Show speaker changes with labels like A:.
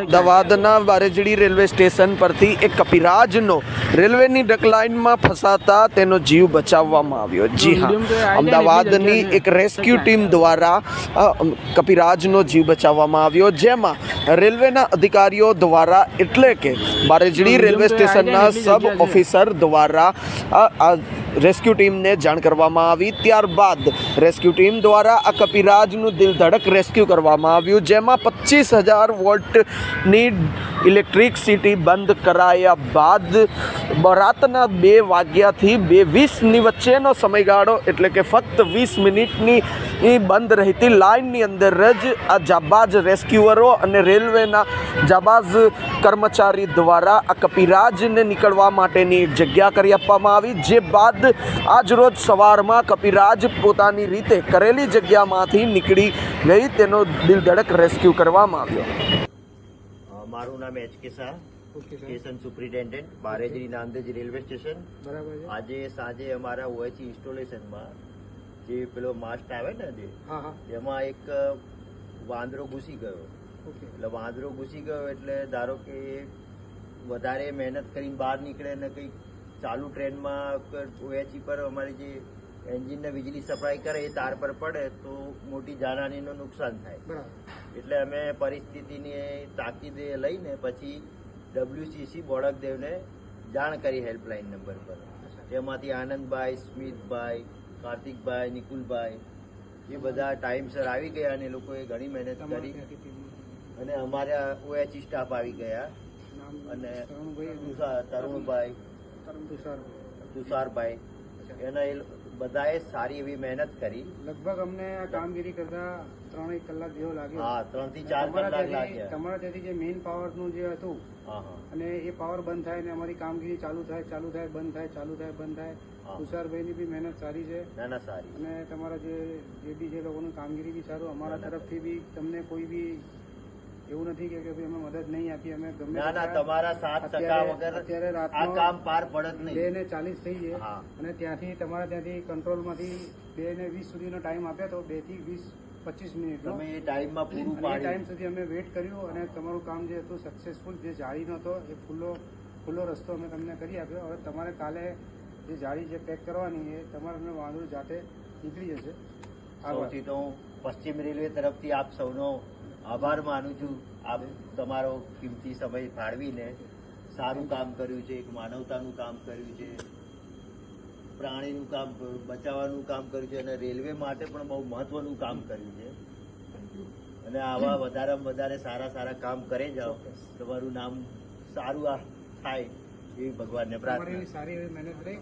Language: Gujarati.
A: અમદાવાદના બારેજડી રેલવે સ્ટેશન પરથી એક કપિરાજનો રેલવેની ડકલાઇનમાં ફસાતા તેનો જીવ બચાવવામાં આવ્યો. જી હા. અમદાવાદની એક રેસ્ક્યુ ટીમ દ્વારા કપિરાજનો જીવ બચાવવામાં આવ્યો. જેમાં રેલવેના અધિકારીઓ દ્વારા એટલે કે બારેજડી રેલવે સ્ટેશનના સબ ઓફિસર દ્વારા રેસ્ક્યુ ટીમને જાણ કરવામાં આવી. ત્યારબાદ રેસ્ક્યુ ટીમ દ્વારા આ કપિરાજનું દિલ ધડક રેસ્ક્યુ કરવામાં આવ્યું, જેમાં પચીસ હજાર વોલ્ટની ઇલેક્ટ્રિકસિટી બંધ કરાયા બાદ રાતના બે વાગ્યાથી બે વીસની વચ્ચેનો સમયગાળો એટલે કે ફક્ત વીસ મિનિટની બંધ રહેતી લાઇનની અંદર જ આ જાબાજ રેસ્ક્યુઅરો અને રેલવેના જાબાજ કર્મચારી દ્વારા આ કપિરાજને નીકળવા માટેની એક જગ્યા કરી આપવામાં આવી, જે બાદ આજ રોજ સવારમાં કપિરાજ પોતાની રીતે કરેલી જગ્યામાંથી નીકળી ગઈ. તેનો દિલધડક રેસ્ક્યુ કરવામાં આવ્યો.
B: મારું નામ H K Shah station superintendent Barejadi Nandej railway station.
C: બરાબર
B: આજે સાંજે અમારા ઓએચી ઇન્સ્ટોલેશનમાં જે પેલો માસ્ટ આવે ને જે
C: હા હા.
B: એમાં એક વાંદરો ઘૂસી ગયો. એટલે વાંદરો ઘૂસી ગયો એટલે ધારો કે વધારે મહેનત કરીને બહાર નીકળે ને કંઈક ચાલુ ટ્રેનમાં ઓએચઈ પર અમારી જે એન્જિનને વીજળી સપ્લાય કરે એ તાર પર પડે તો મોટી જાનહાનીનું નુકસાન થાય. એટલે અમે પરિસ્થિતિની તાકીદે લઈને પછી ડબ્લ્યુસીસી બોડકદેવને જાણ કરી હેલ્પલાઇન નંબર પર. તેમાંથી આનંદભાઈ સ્મિતભાઈ કાર્તિકભાઈ નિકુલભાઈ એ બધા ટાઈમસર આવી ગયા અને એ લોકોએ ઘણી મહેનત કરી. અને અમારા ઓએચઈ સ્ટાફ આવી ગયા. અને
C: તરુણભાઈ તરુણ
B: તુષારભાઈ એના એ બધાએ સારી એવી મહેનત કરી.
C: લગભગ અમને આ કામગીરી કરતા ત્રણેક કલાક જેવો લાગ્યો.
B: હા ત્રણથી ચાર
C: તમારા
B: કલાક લાગ્યા.
C: તમારા ત્યાંથી જે મેઇન પાવરનું જે હતું અને એ પાવર બંધ થાય ને અમારી કામગીરી ચાલુ થાય ચાલુ થાય બંધ થાય ચાલુ થાય બંધ થાય
B: તુષારભાઈ
C: ની બી મહેનત સારી છે.
B: ના ના સારી
C: અને તમારા જે જે બી જે લોકોનું કામગીરી બી સારું અમારા
B: ના, ના.
C: તરફથી બી તમને કોઈ બી એવું નથી કે ભાઈ અમે મદદ નહીં આપી અમે ગમે
B: ના ના તમારા સાથ સકા
C: અત્યારે-
B: વગર
C: અત્યારે
B: આ કામ પાર પડત
C: બે ને ચાલીસ થઈ
B: જાય
C: અને ત્યાંથી તમારા ત્યાંથી કંટ્રોલમાંથી બે ને વીસ સુધીનો ટાઈમ આપ્યો તો બેથી વીસ પચીસ મિનિટ
B: તમે એ ટાઈમમાં પૂરું
C: એ ટાઈમ સુધી અમે વેટ કર્યું અને તમારું કામ જે હતું સક્સેસફુલ જે જાળીનો હતો એ ખુલ્લો ખુલ્લો રસ્તો અમે તમને કરી આપ્યો. હવે તમારે કાલે જે જાળી જે પેક કરવાની એ તમારે વાંદરું જાતે નીકળી જશે.
B: સૌથી તો પશ્ચિમ રેલવે તરફથી આપ સૌનો આભાર માનું છું. આપ તમારો કિંમતી સમય ફાળવીને સારું કામ કર્યું છે એક માનવતાનું કામ કર્યું છે પ્રાણીનું કામ બચાવવાનું કામ કર્યું છે અને રેલવે માટે પણ બહુ મહત્વનું કામ કર્યું છે. અને આવા વધારેમાં વધારે સારા સારા કામ કરે જાઓ. તમારું નામ સારું આ થાય એવી ભગવાનને પ્રાર્થના.
C: સારી એવી મહેનત રહી?